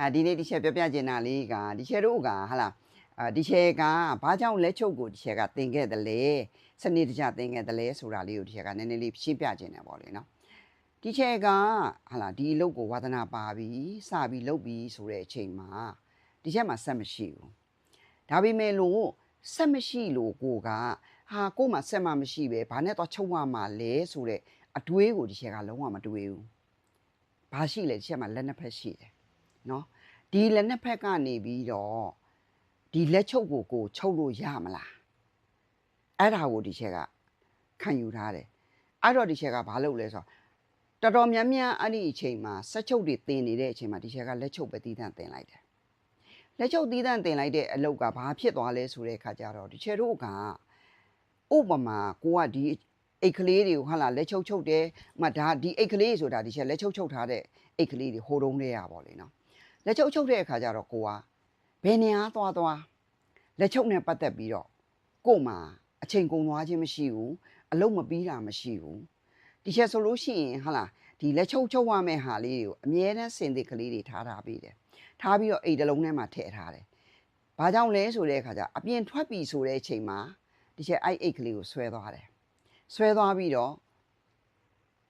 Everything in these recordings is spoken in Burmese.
အာဒီနေ့ဒီချက်ပြောပြချင်တာလေးကဒီချက်တို့ကဟာလာအာဒီချက်ကဘာကြောင့်လက်ချုပ်ကိုဒီချက်ကတင်ခဲ့တယ်လဲစနစ်တကျတင်ခဲ့တယ်လဲဆိုတာလေးကိုဒီချက်ကနည်းနည်းလေးရှင်းပြချင်တယ်ပေါ့လေနော်ဒီချက်ကဟာလာဒီအလုပ်ကိုဝါသနာပါပြီးစပြီးလုပ်ပြီးဆိုတဲ့အချိန်မှာဒီချက်မှာဆက်မရှိဘူးဒါပေမဲ့လို့ဆက်မရှိလို့ကိုကဟာကို့မှာဆက်မှမရှိပဲဘာနဲ့တော့ချုပ်ရမှာလဲဆိုတဲ့အတွေးကိုဒီချက်ကလုံးဝမတွေးဘူးဘာရှိလဲဒီချက်မှာလက်နှစ်ဖက်ရှိတယ် နော်ဒီလက်နှစ်ဖက်ကနေပြီးတော့ဒီလက်ချုပ်ကိုကိုချုပ်လို့ရမလားအဲ့ဒါကိုဒီချက်ကခံယူထားတယ်အဲ့တော့ဒီချက်ကဘာလုပ်လဲဆိုတော့တော်တော်များများအဲ့ဒီအချိန်မှာဆက်ချုပ်တွေတင်နေတဲ့အချိန်မှာဒီချက်ကလက်ချုပ်ပဲတီးတန့်တင်လိုက်တယ်လက်ချုပ်တီးတန့်တင်လိုက်တဲ့အလုပ်ကဘာဖြစ်သွားလဲဆိုတဲ့အခါကျတော့ဒီချက်တို့ကဥပမာကိုကဒီအိတ်ကလေးတွေကိုဟာလာလက်ချုပ်ချုပ်တယ်ဥပမာဒါဒီအိတ်ကလေးဆိုတာဒီချက်လက်ချုပ်ချုပ်ထားတဲ့အိတ်ကလေးတွေဟိုတုံးလေးရပါလေနော် လက်ချုပ်ချုပ်တဲ့အခါကျတော့ကိုကဘယ်နေရာသွားသွားလက်ချုပ်နဲ့ပတ်သက်ပြီးတော့ကို့မှာအချိန်ကုန်သွားခြင်းမရှိဘူးအလုံးမပြီးတာမရှိဘူးဒီချက်ဆိုလို့ရှိရင်ဟာလာဒီလက်ချုပ်ချုပ်ရမယ့်ဟာလေးတွေကိုအမြဲတမ်းစင်သစ်ကလေးတွေထားထားပြီးတယ်ထားပြီးတော့အိတ်တစ်လုံးထဲမှာထည့်ထားတယ်ဘာကြောင့်လဲဆိုတဲ့အခါကျအပြင်ထွက်ပြီဆိုတဲ့အချိန်မှာဒီချက်အဲ့အိတ်ကလေးကိုဆွဲသွားတယ်ဆွဲသွားပြီးတော့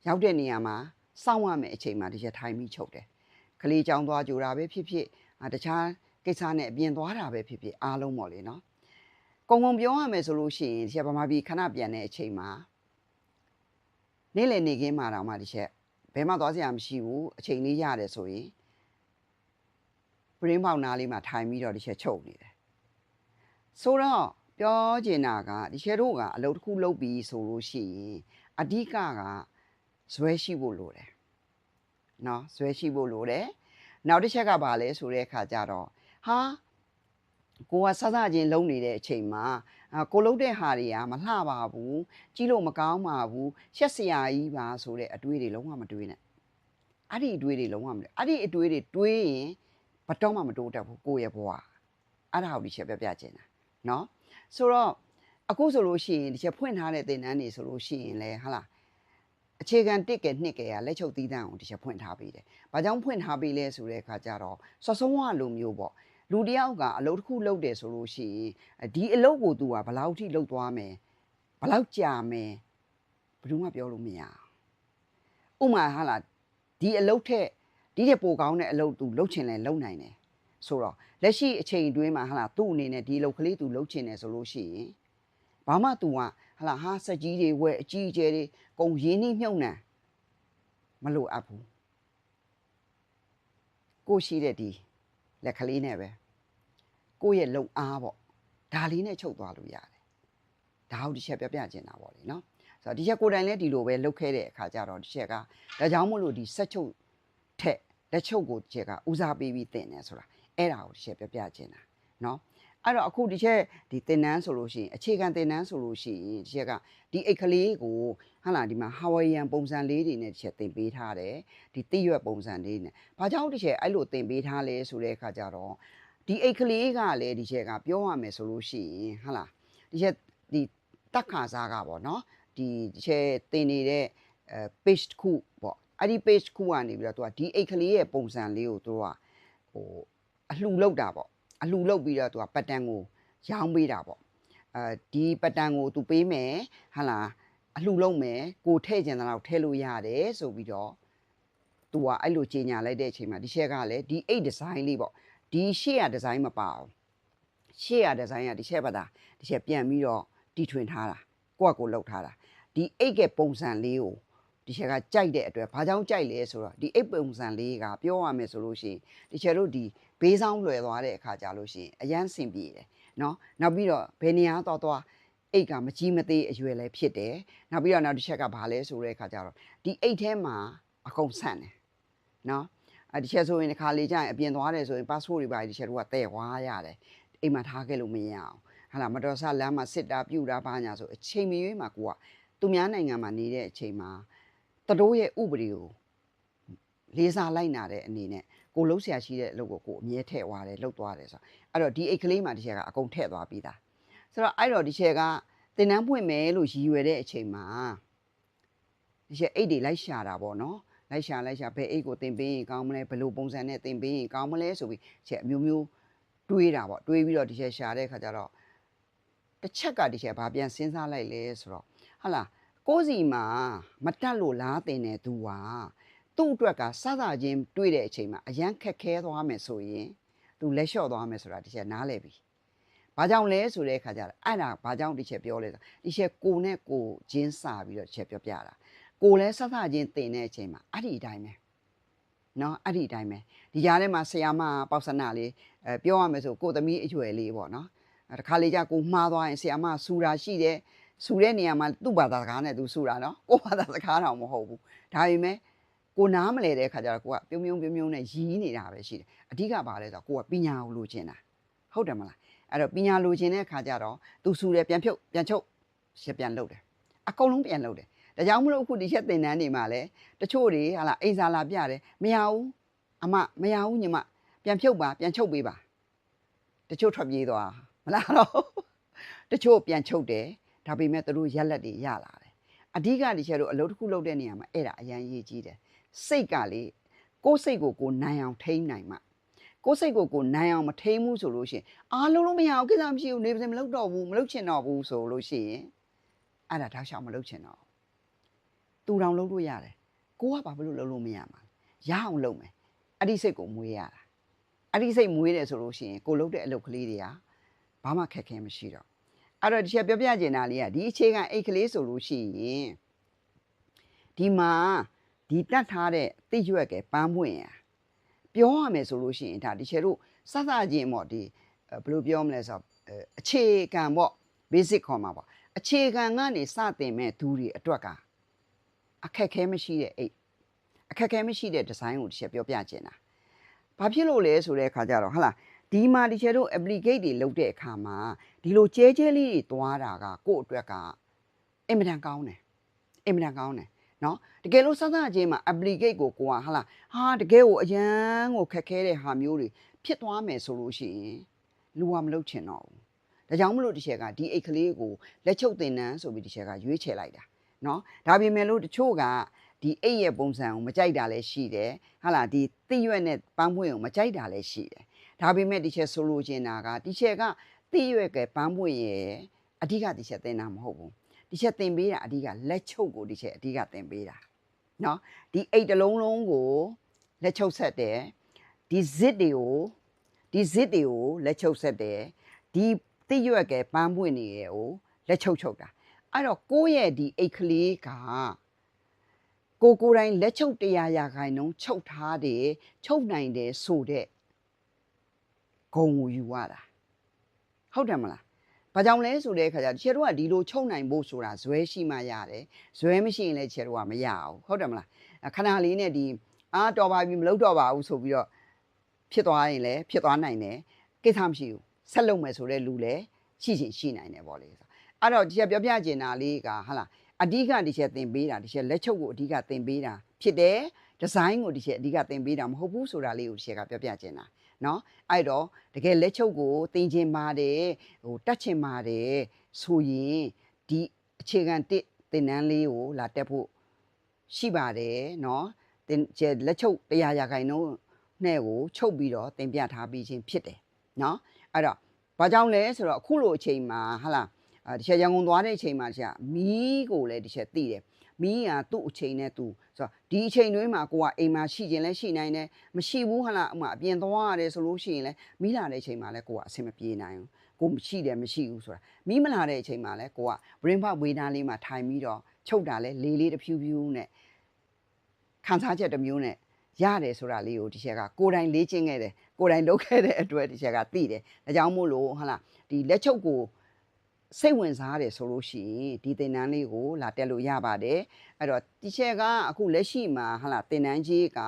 ရောက်တဲ့နေရာမှာစောင့်ရမယ့်အချိန်မှာဒီချက်ထိုင်ပြီးချုပ်တယ် ကလေးကြောင်းသွားကြတာပဲဖြစ်ဖြစ်အာတခြားကိစ္စနဲ့အပြင်သွားတာပဲဖြစ်ဖြစ်အားလုံးပေါ့လေနော်ကုံကုံပြောရမယ်ဆိုလို့ရှိရင်ဒီချက်ဗမာပြည်ခဏပြန်တဲ့အချိန်မှာနေ့လည်နေခင်းမှာတော့မှဒီချက်ဘယ်မှသွားစရာမရှိဘူးအချိန်လေးရတယ်ဆိုရင်ပရင်းပေါက်နားလေးမှာထိုင်ပြီးတော့ဒီချက်ချုပ်နေတယ်ဆိုတော့ပြောချင်တာကဒီချက်တို့ကအလုပ်တစ်ခုလုပ်ပြီးဆိုလို့ရှိရင်အဓိကကဇွဲရှိဖို့လိုတယ် နော်ဇွဲရှိဖို့လိုတယ်နောက်တစ်ချက်ကဘာလဲဆိုတဲ့အခါကျတော့ဟာကိုကဆဆချင်းလုံနေတဲ့အချိန်မှာအာကိုလုံတဲ့ဟာတွေကမလှပါဘူးကြီးလို့မကောင်းပါဘူးရှက်စရာကြီးပါဆိုတဲ့အတွေးတွေလုံးဝမတွေးနဲ့အဲ့ဒီအတွေးတွေလုံးဝမတွေးအဲ့ဒီအတွေးတွေတွေးရင်ဘတော့မှမတိုးတက်ဘူးကိုယ့်ရဲ့ဘဝအဲ့ဒါကိုဒီချက်ပြပြချင်တာနော်ဆိုတော့အခုဆိုလို့ရှိရင်ဒီချက်ဖွင့်ထားတဲ့သင်တန်းတွေဆိုလို့ရှိရင်လဲဟာလား အခြေခံတစ်ကဲနှစ်ကဲကလက်ချုပ်သီးတန်းကိုတစ်ချက်ဖွင့်ထားပေးတယ်။ဘာကြောင့်ဖွင့်ထားပေးလဲဆိုတဲ့အခါကျတော့စောဆုံးဝလိုမျိုးပေါ့။လူတစ်ယောက်ကအလုပ်တစ်ခုလုပ်တယ်ဆိုလို့ရှိရင်ဒီအလုပ်ကို तू ကဘယ်လောက်ထိလုပ်သွားမယ်။ဘယ်လောက်ကြာမယ်။ဘယ်သူမှပြောလို့မရဘူး။ဥပမာဟာလာဒီအလုပ်ထက်ဒီတဲ့ပိုကောင်းတဲ့အလုပ် तू လုပ်ချင်လဲလုပ်နိုင်တယ်။ဆိုတော့လက်ရှိအချိန်အတွင်းမှာဟာလာသူ့အနေနဲ့ဒီအလုပ်ကလေး तू လုပ်ချင်တယ်ဆိုလို့ရှိရင်ဘာမှ तू က ဟာလာဟာစက်ကြီးတွေဝဲအကြီးအကျယ်တွေကုံရင်းနှီးမြုပ်နှံမလိုအပ်ဘူးကိုရှိတဲ့ဒီလက်ကလေးနဲ့ပဲကိုယ့်ရဲ့လုံအားပေါ့ဒါလေးနဲ့ချုပ်သွားလို့ရတယ်ဒါဟုတ်ဒီချက်ပြပြချင်တာပေါ့လေနော်ဆိုတော့ဒီချက်ကိုယ်တိုင်လည်းဒီလိုပဲလုပ်ခဲ့တဲ့အခါကျတော့ဒီချက်ကဒါကြောင့်မို့လို့ဒီဆက်ချုပ်ထက်လက်ချုပ်ကိုဒီချက်ကဦးစားပေးပြီးတင်တယ်ဆိုတာအဲ့ဒါကိုဒီချက်ပြပြချင်တာနော် အဲ့တော့အခုဒီချက်ဒီတင်နန်းဆိုလို့ရှိရင်အခြေခံတင်နန်းဆိုလို့ရှိရင်ဒီချက်ကဒီအိတ်ကလေးကိုဟာလာဒီမှာဟာဝိုင်ယန်ပုံစံလေးတွေနဲ့တစ်ချက်တင်ပေးထားတယ်ဒီတိရွက်ပုံစံလေးနဲ့ဘာကြောင့်တစ်ချက်အဲ့လိုတင်ပေးထားလဲဆိုတဲ့အခါကျတော့ဒီအိတ်ကလေးကလည်းဒီချက်ကပြောရမယ်ဆိုလို့ရှိရင်ဟာလာဒီချက်ဒီတက်ခါစားကပေါ့နော်ဒီဒီချက်တင်နေတဲ့အဲ page တစ်ခုပေါ့အဲ့ဒီ page တစ်ခုကနေပြီးတော့သူကဒီအိတ်ကလေးရဲ့ပုံစံလေးကိုသူကဟိုအလှလောက်တာပေါ့ အလှလောက်ပြီးတော့သူကပတ်တန်ကိုရောင်းပေးတာပေါ့အဲဒီပတ်တန်ကိုသူပေးမယ်ဟာလာအလှလုံးမယ်ကိုထည့်ကျင်တဲ့လောက်ထည့်လို့ရတယ်ဆိုပြီးတော့သူကအဲ့လိုကြီးညာလိုက်တဲ့အချိန်မှာဒီရှက်ကလည်းဒီ8 design လေးပေါ့ဒီရှေ့ရ design မပါအောင်ရှေ့ရ design ကဒီရှက်ပါတာဒီရှက်ပြန်ပြီးတော့တီထွင်ထားတာကိုယ့်အကိုလောက်ထားတာဒီ8ကပုံစံလေးကို ဒီရှက်ကကြိုက်တဲ့အတွက်ဘာကြောင့်ကြိုက်လဲဆိုတော့ဒီ8ပုံစံလေးကပြောရမယ်ဆိုလို့ရှိရင်ဒီရှက်တို့ဒီဘေးဆောင်လွယ်သွားတဲ့အခါကြာလို့ရှိရင်အရန်စင်ပြေတယ်နော်နောက်ပြီးတော့ဘယ်နေရာတော့သွားအိတ်ကမကြီးမသေးအရွယ်လည်းဖြစ်တယ်။နောက်ပြီးတော့နောက်တစ်ချက်ကဘာလဲဆိုတဲ့အခါကျတော့ဒီအိတ်ထဲမှာအကုန်ဆန့်တယ်။နော်။အဲဒီချက်ဆိုရင်တစ်ခါလေကြာရင်အပြင်သွားတယ်ဆိုရင် passport တွေပါဒီချက်တို့ကတဲ့သွားရတယ်။အိမ်မှာထားခဲ့လို့မရအောင်။ဟာလာမတော်ဆလမ်းမှာစစ်တာပြူတာဘာညာဆိုအချိန်မရွေးမှာကိုကသူများနိုင်ငံမှာနေတဲ့အချိန်မှာ တတိုးရဲ့ဥပဒေကိုလေးစားလိုက်နာတဲ့အနေနဲ့ကိုလုံးဆရာရှိတဲ့အလုပ်ကိုကိုအမြဲထည့်သွားတယ်လှုပ်သွားတယ်ဆိုတော့အဲ့တော့ဒီအိတ်ကလေးမှာဒီချက်ကအကုန်ထည့်သွားပြီးသားဆိုတော့အဲ့တော့ဒီချက်ကတင်တန်းပွင့်မယ်လို့ရည်ရွယ်တဲ့အချိန်မှာဒီချက်အိတ်တွေလိုက်ရှာတာပေါ့နော်လိုက်ရှာလိုက်ရှာဘယ်အိတ်ကိုတင်ပေးရင်ကောင်းမလဲဘယ်လိုပုံစံနဲ့တင်ပေးရင်ကောင်းမလဲဆိုပြီးချက်အမျိုးမျိုးတွေးတာပေါ့တွေးပြီးတော့ဒီချက်ရှာတဲ့ခါကျတော့တစ်ချက်ကဒီချက်ဘာပြန်စဉ်းစားလိုက်လဲဆိုတော့ဟာလား ကိုယ်စီမှာမတက်လို့လားတင်နေသူဟာသူ့အတွက်ကစသချင်းတွေးတဲ့အချိန်မှာအရန်ခက်ခဲသွားမယ်ဆိုရင်သူလက်လျှော့သွားမယ်ဆိုတာဒီချက်နားလဲပြီဘာကြောင့်လဲဆိုတဲ့အခါကျတော့အဲ့ဒါဘာကြောင့်ဒီချက်ပြောလဲဆိုဒီချက်ကိုနဲ့ကိုချင်းစာပြီးတော့ဒီချက်ပြောပြတာကိုလည်းဆက်ဆချင်းတင်တဲ့အချိန်မှာအဲ့ဒီအတိုင်းပဲနော်အဲ့ဒီအတိုင်းပဲဒီကြားထဲမှာဆရာမပေါက်စနာလေးအဲပြောရမယ်ဆိုကိုသမီးအရွယ်လေးပေါ့နော်အဲတခါလေကျကိုမှားသွားရင်ဆရာမဆူတာရှိတယ် ဆူတဲ့နေရာမှာသူ့ဘာသာစကားနဲ့သူဆူတာနော်ကိုဘာသာစကားတော့မဟုတ်ဘူးဒါပေမဲ့ကိုနားမလဲတဲ့အခါကျတော့ကိုကပြုံးပြုံးပြုံးပြုံးနဲ့ရီးနေတာပဲရှိတယ်အဓိကဘာလဲဆိုတော့ကိုကပညာကိုလိုချင်တာဟုတ်တယ်မလားအဲ့တော့ပညာလိုချင်တဲ့အခါကျတော့သူစူတယ်ပြန်ဖြုတ်ပြန်ချုပ်ရှက်ပြန်လုပ်တယ်အကုန်လုံးပြန်လုပ်တယ်ဒါကြောင့်မလို့အခုဒီချက်သင်တန်းတွေမှာလည်းတချို့တွေဟာလာအိမ်စာလာပြတယ်မရဘူးအမမရဘူးညီမပြန်ဖြုတ်ပါပြန်ချုပ်ပေးပါတချို့ထွက်ပြေးသွားမလားတော့တချို့ပြန်ချုပ်တယ် ဒါပေမဲ့သူတို့ရက်လက်တွေရလာတယ်အဓိကဒီချက်တို့အလုပ်တစ်ခုလုပ်တဲ့နေရာမှာအဲ့ဒါအရန်ရေးကြီးတယ်စိတ်ကလေကိုယ်စိတ်ကိုကိုယ်နိုင်အောင်ထိန်းနိုင်မှကိုယ်စိတ်ကိုကိုယ်နိုင်အောင်မထိန်ဘူးဆိုလို့ရှိရင်အားလုံးလုံးမရအောင်ကိစ္စမရှိဘူးနေပါစေမလုပ်တော့ဘူးမလုပ်ချင်တော့ဘူးဆိုလို့ရှိရင်အဲ့ဒါတောက်လျှောက်မလုပ်ချင်တော့ဘူးသူတောင်လုပ်လို့ရတယ်ကိုကဘာဖြစ်လို့လုပ်လို့မရမှာလဲရအောင်လုပ်မယ်အဲ့ဒီစိတ်ကိုမွေးရတာအဲ့ဒီစိတ်မွေးတယ်ဆိုလို့ရှိရင်ကိုလုပ်တဲ့အလုပ်ကလေးတွေကဘာမှခက်ခဲမရှိတော့ အဲ့တော့ဒီချက်ပြောပြချင်တာလေးကဒီအခြေခံအိတ်ကလေးဆိုလို့ရှိရင်ဒီမှာဒီတတ်ထားတဲ့တိရွက်ကပန်းပွင့်ရပြောရမယ်ဆိုလို့ရှိရင်ဒါဒီချေတို့စသချင်းပေါ့ဒီအဲဘယ်လိုပြောမလဲဆိုတော့အဲအခြေခံပေါ့ basic ခေါ်မှာပေါ့အခြေခံကနေစတင်မဲ့သူတွေအတွက်ကအခက်ခဲမရှိတဲ့အိတ်အခက်ခဲမရှိတဲ့ဒီဇိုင်းကိုဒီချက်ပြောပြချင်တာဘာဖြစ်လို့လဲဆိုတဲ့အခါကျတော့ဟဟလား ဒီမှာဒီချေတို့ applicate တွေလုပ်တဲ့အခါမှာဒီလိုကျဲကျဲလေးတွေသွားတာကကိုယ့်အတွက်ကအင်မတန်ကောင်းတယ်အင်မတန်ကောင်းတယ်နော်တကယ်လို့စသချင်းမှာ applicate ကိုကိုကဟာလာဟာတကယ်ကိုအရန်ကိုခက်ခဲတဲ့ဟာမျိုးတွေဖြစ်သွားမယ်ဆိုလို့ရှိရင်လူကမလုပ်ချင်တော့ဘူးဒါကြောင့်မလို့ဒီချက်ကဒီအိတ်ကလေးကိုလက်ချုပ်တင်နန်းဆိုပြီးဒီချက်ကရွေးချယ်လိုက်တာနော်ဒါပေမဲ့လို့တချို့ကဒီအိတ်ရဲ့ပုံစံကိုမကြိုက်တာလည်းရှိတယ်ဟာလာဒီတိရွက်နဲ့ပန်းပွင့်ကိုမကြိုက်တာလည်းရှိတယ် ဒါပေမဲ့တီချဲဆိုလိုချင်တာကတီချဲကသိရွက်ကပန်းမွေရဲ့အဓိကတီချဲသင်တာမဟုတ်ဘူးတီချဲသင်ပေးတာအဓိကလက်ချုပ်ကိုတီချဲအဓိကသင်ပေးတာနော်ဒီအိတ်တလုံးလုံးကိုလက်ချုပ်ဆက်တယ်ဒီဇစ်တွေကိုဒီဇစ်တွေကိုလက်ချုပ်ဆက်တယ်ဒီသိရွက်ကပန်းမွေနေရဲ့ကိုလက်ချုပ်ချုပ်တာအဲ့တော့ကိုယ့်ရဲ့ဒီအိတ်ကလေးကကိုကိုတိုင်းလက်ချုပ်တရားရာခိုင်နှုန်းချုပ်ထားတယ်ချုပ်နိုင်တယ်ဆိုတဲ့ ဂုံကိုယူရတာဟုတ်တယ်မလား။ဘာကြောင့်လဲဆိုတဲ့အခါကျတော့ခြေတို့ကဒီလိုချုပ်နိုင်ဖို့ဆိုတာဇွဲရှိမှရတယ်။ဇွဲမရှိရင်လည်းခြေတို့ကမရဘူး။ဟုတ်တယ်မလား။အခဏလေးနဲ့ဒီအာတော်ပါပြီမလုပ်တော့ပါဘူးဆိုပြီးတော့ဖြစ်သွားရင်လည်းဖြစ်သွားနိုင်တယ်။ကိစ္စမရှိဘူး။ဆက်လုပ်မယ်ဆိုတဲ့လူလည်းရှိချင်ရှိနိုင်တယ်ပေါ့လေ။အဲ့တော့ဒီချက်ပြောပြချင်တာလေးကဟာလားအဓိကဒီချက်သင်ပေးတာဒီချက်လက်ချုပ်ကိုအဓိကသင်ပေးတာဖြစ်တယ်။ဒီဇိုင်းကိုဒီချက်အဓိကသင်ပေးတာမဟုတ်ဘူးဆိုတာလေးကိုဒီချက်ကပြောပြချင်တာ။ နော်အဲ့တော့တကယ်လက်ချုပ်ကိုသင်ချင်ပါတယ်ဟိုတက်ချင်ပါတယ်ဆိုရင်ဒီအခြေခံတစ်သင်တန်းလေးကိုလာတက်ဖို့ရှိပါတယ်နော်သင်ကျက်လက်ချုပ်တရားရာခိုင်နှုန်းနဲ့ကိုချုပ်ပြီးတော့သင်ပြထားပြီးချင်းဖြစ်တယ်နော်အဲ့တော့ဘာကြောင့်လဲဆိုတော့အခုလိုအချိန်မှာဟာလားအာဒီချက်ရန်ကုန်သွားတဲ့အချိန်မှာကျမီးကိုလည်းဒီချက်သိတယ် မီးကသူ့အချိန်နဲ့သူဆိုတော့ဒီအချိန်တွင်းမှာကိုကအိမ်မှာရှိခြင်းလဲရှိနိုင်တယ်မရှိဘူးဟလားအမအပြင်သွားရတယ်ဆိုလို့ရှိရင်လဲမီးလာတဲ့အချိန်မှာလဲကိုကအဆင်မပြေနိုင်ဘူးကိုမရှိတယ်မရှိဘူးဆိုတာမီးမလာတဲ့အချိန်မှာလဲကိုက brain fog ဝေးနာလေးမှာထိုင်ပြီးတော့ချုပ်တာလဲလေးလေးတစ်ဖြူဖြူနဲ့ခံစားချက်တစ်မျိုးနဲ့ရတယ်ဆိုတာလေးကိုဒီချက်ကကိုယ်တိုင်လေ့ကျင့်ခဲ့တယ်ကိုယ်တိုင်လုပ်ခဲ့တဲ့အတွက်ဒီချက်ကသိတယ်ဒါကြောင့်မို့လို့ဟလားဒီလက်ချုပ်ကို စိတ်ဝင်စားတယ်ဆိုလို့ရှိရင်ဒီသင်တန်းလေးကိုလာတက်လို့ရပါတယ်အဲ့တော့ဒီချက်ကအခုလက်ရှိမှာဟလာသင်တန်းကြီးက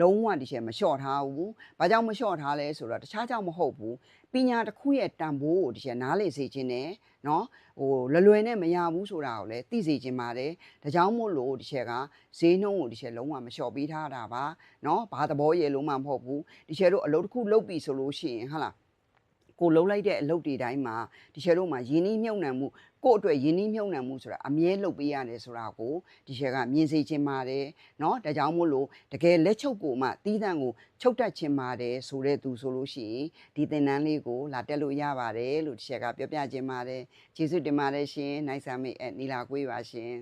လုံးဝဒီချက်မလျှော့ထားဘူး။ဘာကြောင့်မလျှော့ထားလဲဆိုတော့တခြားကြောင့်မဟုတ်ဘူး။ပညာတစ်ခုရဲ့တန်ဖိုးကိုဒီချက်နားလေစေခြင်းနဲ့နော်ဟိုလွယ်လွယ်နဲ့မရဘူးဆိုတာကိုလည်းသိစေခြင်းပါတယ်။ဒါကြောင့်မို့လို့ဒီချက်ကဈေးနှုန်းကိုဒီချက်လုံးဝမလျှော့ပေးထားတာပါ။နော်ဘာသဘောရေလုံးမှမဟုတ်ဘူး။ဒီချက်တို့အလုပ်တစ်ခုလုပ်ပြီဆိုလို့ရှိရင်ဟလာ ကိုလှုပ်လိုက်တဲ့အလုပ်တွေတိုင်းမှာဒီရှယ်တို့မှာယင်းနှီးမြုံနှံမှုကိုယ့်အတွက်ယင်းနှီးမြုံနှံမှုဆိုတာအမြဲလုပ်ပေးရတယ်ဆိုတာကိုဒီရှယ်ကမြင်စေချင်ပါတယ်เนาะဒါကြောင့်မို့လို့တကယ်လက်ချုပ်ကိုမှတီးတန့်ကိုချုပ်တတ်ချင်ပါတယ်ဆိုတဲ့သူဆိုလို့ရှိရင်ဒီသင်တန်းလေးကိုလာတက်လို့ရပါတယ်လို့ဒီရှယ်ကပြောပြချင်ပါတယ်ကျေးဇူးတင်ပါတယ်ရှင်နိုင်ဆာမေအဲနီလာကွေးပါရှင်